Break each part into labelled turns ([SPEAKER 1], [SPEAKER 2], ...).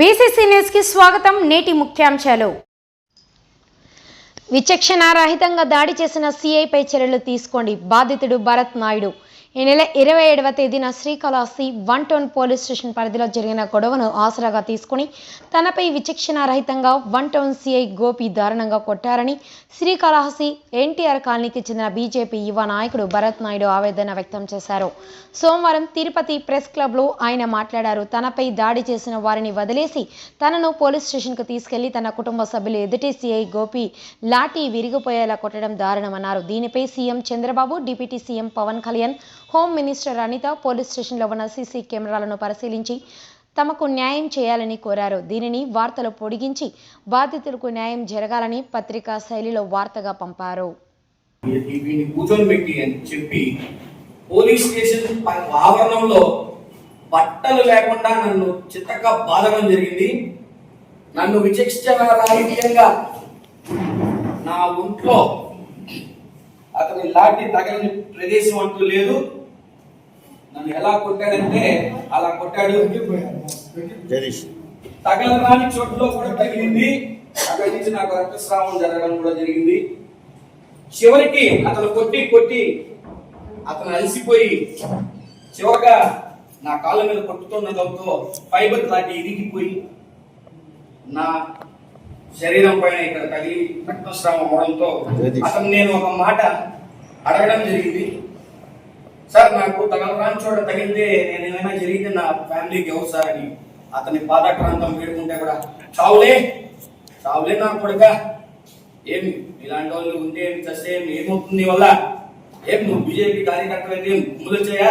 [SPEAKER 1] BCC న్యూస్కి స్వాగతం నేటి ముఖ్యాంశాలు. విచక్షణారహితంగా దాడి చేసిన సీఐపై చర్యలు తీసుకోండి. బాధితుడు భరత్ నాయుడు. ఈ నెల ఇరవై ఏడవ తేదీన Srikalahasti one town police station పరిధిలో జరిగిన గొడవను ఆసరాగా తీసుకుని తనపై విచక్షణారహితంగా వన్ టౌన్ సిఐ గోపి దారుణంగా కొట్టారని శ్రీకాళహస్తి ఎన్టీఆర్ కాలనీకి చెందిన బీజేపీ యువ నాయకుడు భరత్ నాయుడు ఆవేదన వ్యక్తం చేశారు. సోమవారం తిరుపతి ప్రెస్ క్లబ్లో ఆయన మాట్లాడారు. తనపై దాడి చేసిన వారిని వదిలేసి తనను పోలీస్ స్టేషన్కు తీసుకెళ్ళి తన కుటుంబ సభ్యులు ఎదుటి సిఐ గోపి లాఠీ విరిగిపోయేలా కొట్టడం దారుణమన్నారు. దీనిపై CM Chandrababu deputy CM Pawan Kalyan home minister Anitha police స్టేషన్లో ఉన్న సీసీ కెమెరాలను పరిశీలించి తమకు న్యాయం చేయాలని కోరారు. దీనిని వార్తలు పొడిగించి బాధితులకు న్యాయం జరగాలని పత్రికా శైలిలో వార్తగా పంపారు.
[SPEAKER 2] పోలీస్ స్టేషన్ ఆవరణంలో బట్టలు లేకుండా నన్ను చిత్తగా బాధడం జరిగింది. నన్ను విచక్షణ రాహిత్యంగా నా ఒంట్లో అతని లాంటి తగిలిన ప్రదేశం అంటూ లేదు. నన్ను ఎలా కొట్టాడంటే అలా కొట్టాడు. తగలరాని చోట్లో కూడా తగిలింది. అక్కడి నుంచి నాకు రక్తస్రావం జరగడం కూడా జరిగింది. చివరికి అతను కొట్టి కొట్టి అతను అలసిపోయి చివరిగా నా కాళ్ళ మీద కొట్టుతున్నదంతో ఫైబర్ లాంటి ఇరిగిపోయి నా శరీరం పైన ఇక్కడ తగిలి రక్తస్రావం అవడంతో అతను నేను ఒక మాట అడగడం జరిగింది. సార్ నాకు తగలరాని చోట తగిలితే నేను ఏమైనా జరిగితే నా ఫ్యామిలీకి ఎవరు సార్ అని అతని పాదాక్రాంతం వేడుకుంటే కూడా చావులే చావులే నా కొడుక. ఏమి ఇలాంటి వాళ్ళు ఉంటే ఏమి చస్తే ఏమి ఏమవుతుంది వల్ల? ఏం నువ్వు బీజేపీ కార్యకర్తలు అయితే ముందు చేయా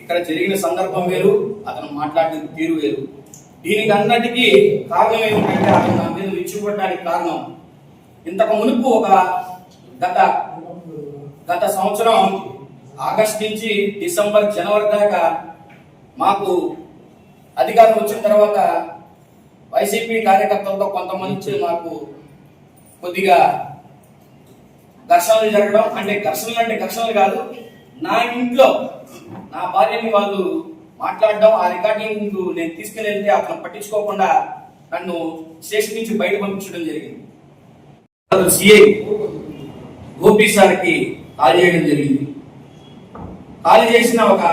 [SPEAKER 2] ఇక్కడ జరిగిన సందర్భం వేరు అతను మాట్లాడిన తీరు వేరు. దీనికి అన్నటికీ కారణం ఏమిటంటే అతను నా మీద విచ్చిపడడానికి కారణం. ఇంతకు మునుపు ఒక గత గత సంవత్సరం ఆగస్ట్ నుంచి డిసెంబర్ జనవరి దాకా మాకు అధికారం వచ్చిన తర్వాత వైసీపీ కార్యకర్తలతో కొంతమంది మాకు కొద్దిగా ఘర్షణలు జరగడం అంటే ఘర్షణలు అంటే ఘర్షణలు కాదు నా ఇంట్లో నా భార్యని వాళ్ళు మాట్లాడడం ఆ రికార్డింగ్ నేను తీసుకుని వెళ్తే అతను పట్టించుకోకుండా నన్ను స్టేషన్ నుంచి బయట పంపించడం జరిగింది. సిఐ గోపి సార్కి కాల్ చేయడం జరిగింది. ఖాళీ చేసిన ఒక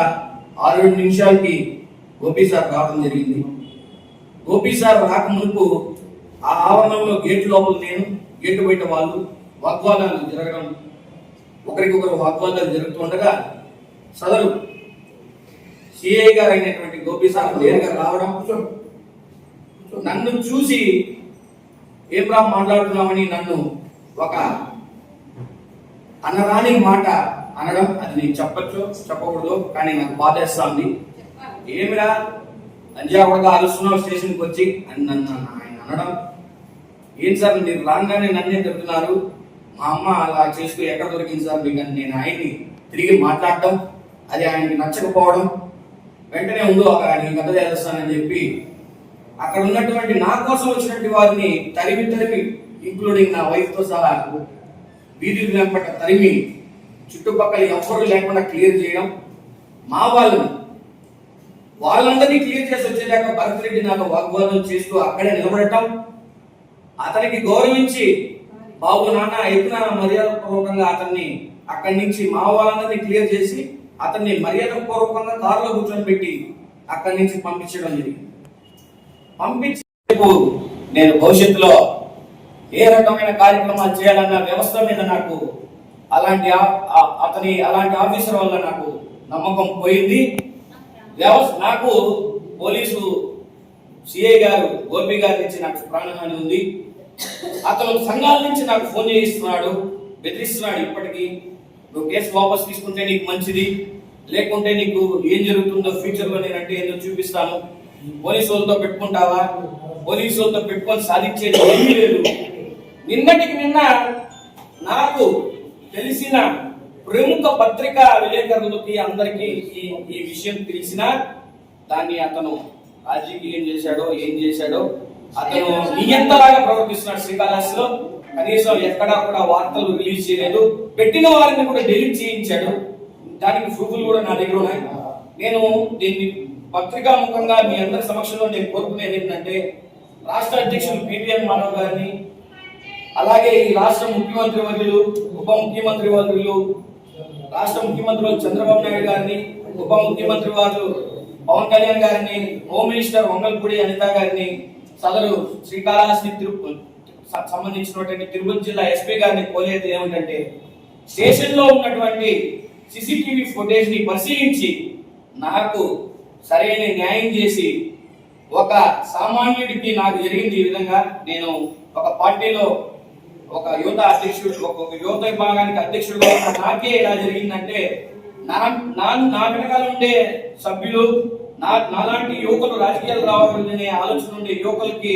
[SPEAKER 2] ఆరు ఏడు నిమిషాలకి గోపీ సార్ రావడం జరిగింది. గోపీ సార్ రాక మునుపు ఆ ఆవరణంలో గేట్ లోపల నేను గేటు బయట వాళ్ళు వాగ్వాదాలు జరగడం ఒకరికొకరు వాగ్వాదాలు జరుగుతుండగా సదరు సిఐ గారు అయినటువంటి గోపి సార్ నేరుగా రావడం నన్ను చూసి ఏం రా మాట్లాడుతున్నామని నన్ను ఒక అనరాని మాట అనడం అది నేను చెప్పచ్చు చెప్పకూడదు కానీ నాకు బాధేస్తుంది. ఏమిరా? అంజావుడుగా అరుస్తున్నావు స్టేషన్కి వచ్చి అని నన్ను ఆయన అనడం. ఏం సార్ మీరు రాగానే నన్నే తిడుతున్నారు. మా అమ్మ అలా చేసుకుని ఎక్కడ దొరికింది సార్ మీకు నేను ఆయన్ని తిరిగి మాట్లాడటం అది ఆయనకి నచ్చకపోవడం. వెంటనే ఉండు ఆయనకి కథ చేస్తానని చెప్పి అక్కడ ఉన్నటువంటి నా కోసం వచ్చినటువంటి వారిని తరిమి తరిమి ఇంక్లూడింగ్ నా వైఫ్తో సహా వీధి వెంపట తరిమి చుట్టుపక్కల ఎవ్వరు లేకుండా క్లియర్ చేయడం మా వాళ్ళని. వాళ్ళందరినీ క్లియర్ చేసి వచ్చేదాకా భరత్ రెడ్డి నాకు వాగ్వాదం చేస్తూ అక్కడే నిలబడటం అతనికి గౌరవించి బాబు నాన్న ఎత్తున మర్యాద పూర్వకంగా అతన్ని అక్కడి నుంచి మా వాళ్ళందరినీ క్లియర్ చేసి అతన్ని మర్యాద పూర్వకంగా కారులో కూర్చొని పెట్టి అక్కడి నుంచి పంపించడం జరిగింది. పంపించేపు నేను భవిష్యత్తులో ఏ రకమైన కార్యక్రమాలు చేయాలన్న వ్యవస్థ మీద నాకు అలాంటి ఆ- అతని అలాంటి ఆఫీసర్ వల్ల నాకు నమ్మకం పోయింది. వ్యవస్థ నాకు పోలీసు సిఐ గారు గోపి గారి నుంచి నాకు ప్రాణహాని ఉంది. అతను సంఘాల నుంచి నాకు ఫోన్ చేయిస్తున్నాడు బెదిరిస్తున్నాడు ఇప్పటికీ. నువ్వు కేసు వాపస్ తీసుకుంటే నీకు మంచిది లేకుంటే నీకు ఏం జరుగుతుందో ఫ్యూచర్లో నేనంటే ఏందో చూపిస్తాను. పోలీసు వాళ్ళతో పెట్టుకుంటావా? పోలీసు వాళ్ళతో పెట్టుకొని సాధించేది ఏమీ లేదు. నిన్నటికి నిన్న నాకు తెలిసిన ప్రముఖ పత్రికా విలేకరులకి అందరికీ ఈ ఈ విషయం తెలిసిన దాన్ని అతను రాజకీయం చేశాడో ఏం చేశాడో అతను నియంతలాగా ప్రవర్తిస్తున్నాడు శ్రీకాళహస్తిలో. కనీసం ఎక్కడా కూడా వార్తలు రిలీజ్ చేయలేదు. పెట్టిన వారిని కూడా డిలీట్ చేయించాడు. దానికి ప్రూఫ్లు కూడా నా దగ్గర ఉన్నాయి. నేను దీన్ని పత్రికా ముఖంగా మీ అందరి సమక్షంలో నేను కోరుకునేది ఏంటంటే రాష్ట్ర అధ్యక్షులు పివిఎన్ మాధవ్ గారిని అలాగే ఈ రాష్ట్ర ముఖ్యమంత్రి వర్యులు ఉప ముఖ్యమంత్రి వర్యులు రాష్ట్ర ముఖ్యమంత్రులు చంద్రబాబు నాయుడు గారిని ఉప ముఖ్యమంత్రి వారు పవన్ కళ్యాణ్ గారిని హోమ్ మినిస్టర్ వంగల్పూడి అనిత గారిని సదరు శ్రీకాళహస్తి తిరుపతి సంబంధించినటువంటి తిరుపతి జిల్లా ఎస్పీ గారిని కోరేది ఏమిటంటే స్టేషన్లో ఉన్నటువంటి సీసీటీవీ ఫుటేజ్ని పరిశీలించి నాకు సరైన న్యాయం చేసి ఒక సామాన్యుడికి నాకు జరిగింది ఈ విధంగా నేను ఒక పార్టీలో ఒక యువత అధ్యక్షుడు ఒక యువత విభాగానికి అధ్యక్షుడుగా నాకే ఇలా జరిగిందంటే నా నా నా వెనకాల ఉండే సభ్యులు నా నాలాంటి యువకులు రాజకీయాలు రావాలనే ఆలోచన ఉండే యువకులకి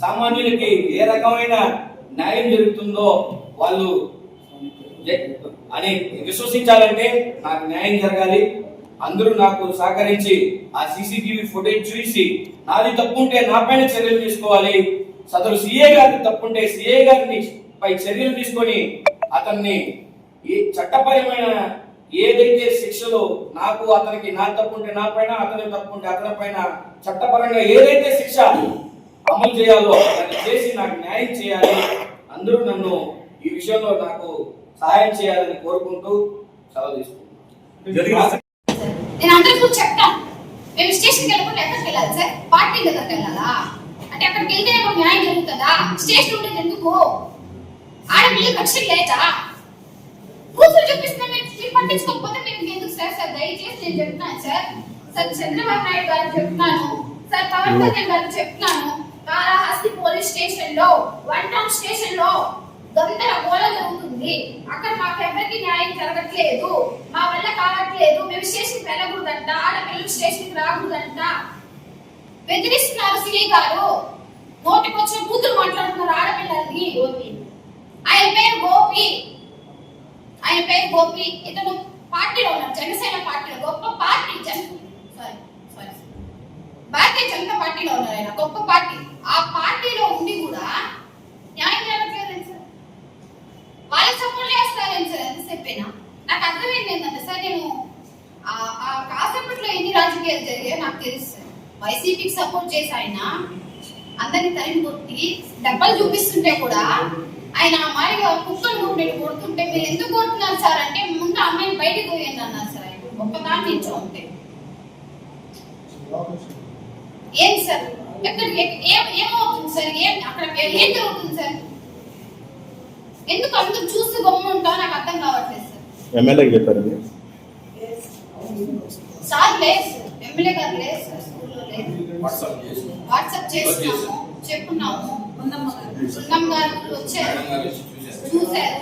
[SPEAKER 2] సామాన్యులకి ఏ రకమైన న్యాయం జరుగుతుందో వాళ్ళు అని విశ్వసించాలంటే నాకు న్యాయం జరగాలి. అందరూ నాకు సహకరించి ఆ సీసీటీవీ ఫుటేజ్ చూసి నాది తప్పుంటే నా పైన చర్యలు తీసుకోవాలి. సదరు సిఏ గారి తప్పుంటే సిఏ గారిని చర్యలు తీసుకొని అతన్ని ఈ చట్టపరమైన ఏదైతే శిక్షలు నాకు అతనికి నా తప్పుంటే నా పైన అతని తప్పుంటే అతని పైన చట్టపరంగా ఏదైతే శిక్ష అమలు చేయాలో దాన్ని చేసి నాకు న్యాయం చేయాలి. అందరూ నన్ను ఈ విషయంలో నాకు సహాయం చేయాలని కోరుకుంటూ సెలవు తీసుకుంటున్నాను.
[SPEAKER 3] నేను అందరికీ చెప్తాను మేము స్టేషన్కి వెళ్ళకుండా ఎక్కడికి వెళ్ళాలి సార్? పార్టీ దగ్గరికి వెళ్ళాలా? అంటే అక్కడికి వెళ్తే న్యాయం జరుగుతుందా? స్టేషన్ ఉండేది ఎందుకు? ఆడపిల్లకి రక్షణ లేదా కూతురు చూపిస్తున్నా మీరు పట్టించుకోకపోతే మేము ఎందుకు సార్ సార్ దయచేసి నేను చెప్తున్నాను సార్ సార్ చంద్రబాబు నాయుడు గారు చెప్తున్నాను. సార్ పవన్ కళ్యాణ్ గారు చెప్తున్నాను. కాళహస్తి పోలీస్ స్టేషన్లో వన్ టౌన్ స్టేషన్లో గందరగోళం జరుగుతుంది. అక్కడ మాకు ఎవరికి న్యాయం జరగట్లేదు. మా వల్ల కావట్లేదు. మేము స్టేషన్ వెళ్ళకూడదంట. ఆడపిల్లలు స్టేషన్ రాకూడదంట. బెదిరిస్తున్నారు సిఐ గారు. నోటికొచ్చిన కూతురు మాట్లాడుతున్నారు ఆడపిల్లల్ని. ఆయన పేరు గోపి. ఆయన పేరు గోపి. ఇతను పార్టీలో ఉన్నారు. జనసేన పార్టీలో. గొప్ప పార్టీ జన సారీ సారీ భారతీయ జనతా పార్టీలో ఉన్నారు ఆయన. గొప్ప పార్టీ. ఆ పార్టీలో ఉండి కూడా న్యాయం జరగట్లేదు సార్. వాళ్ళకి సపోర్ట్ చేస్తారని సార్ ఎంతసేపైనా నాకు అర్థమైంది ఏంటంటే సార్ నేను ఆ- కాసేపట్లో ఎన్ని రాజకీయాలు జరిగాయో నాకు తెలుసు సార్. వైసీపీకి సపోర్ట్ చేసి ఆయన అందరిని తరిమి కొట్టి డబ్బలు చూపిస్తుంటే కూడా ఆయన అమ్మాయిగా కుక్కలు కొట్టినట్టు కొడుతుంటే మీరు ఎందుకు కొడుతున్నారు సార్? అంటే ముందు ఆ అమ్మాయిని బయటకు పోయండి అన్నారు సార్ ఆయన. ఒక్కదాన్ని నిల్చో ఉంటే. ఏం సార్? ఎక్కడ ఎక్- ఏం ఏమవుతుంది సార్? ఏం అక్కడ ఏం జరుగుతుంది సార్? ఎందుకు అందరూ చూస్తూ గమ్ము ఉంటావు నాకు అర్థం కావట్లేదు సార్.
[SPEAKER 4] ఎమ్మెల్యేకి చెప్పారు
[SPEAKER 3] సార్ లేదు సార్. ఎమ్మెల్యే గారు లేదు సార్. స్కూల్లో లేదు.
[SPEAKER 2] వాట్సాప్ చేసి.
[SPEAKER 3] వాట్సాప్ చేస్తున్నాము. చెప్పున్నాము సున్నం గారు. వచ్చారు. చూశారు.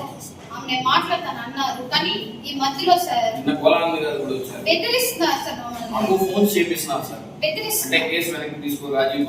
[SPEAKER 3] ఆమె నేను మాట్లాడతాను అన్నారు. కానీ ఈ మధ్యలో సార్ బెదిరిస్తున్నారు సార్ బెదిరిస్తున్నారు.
[SPEAKER 2] కేసు వెనక్కి తీసుకో రాజీవ్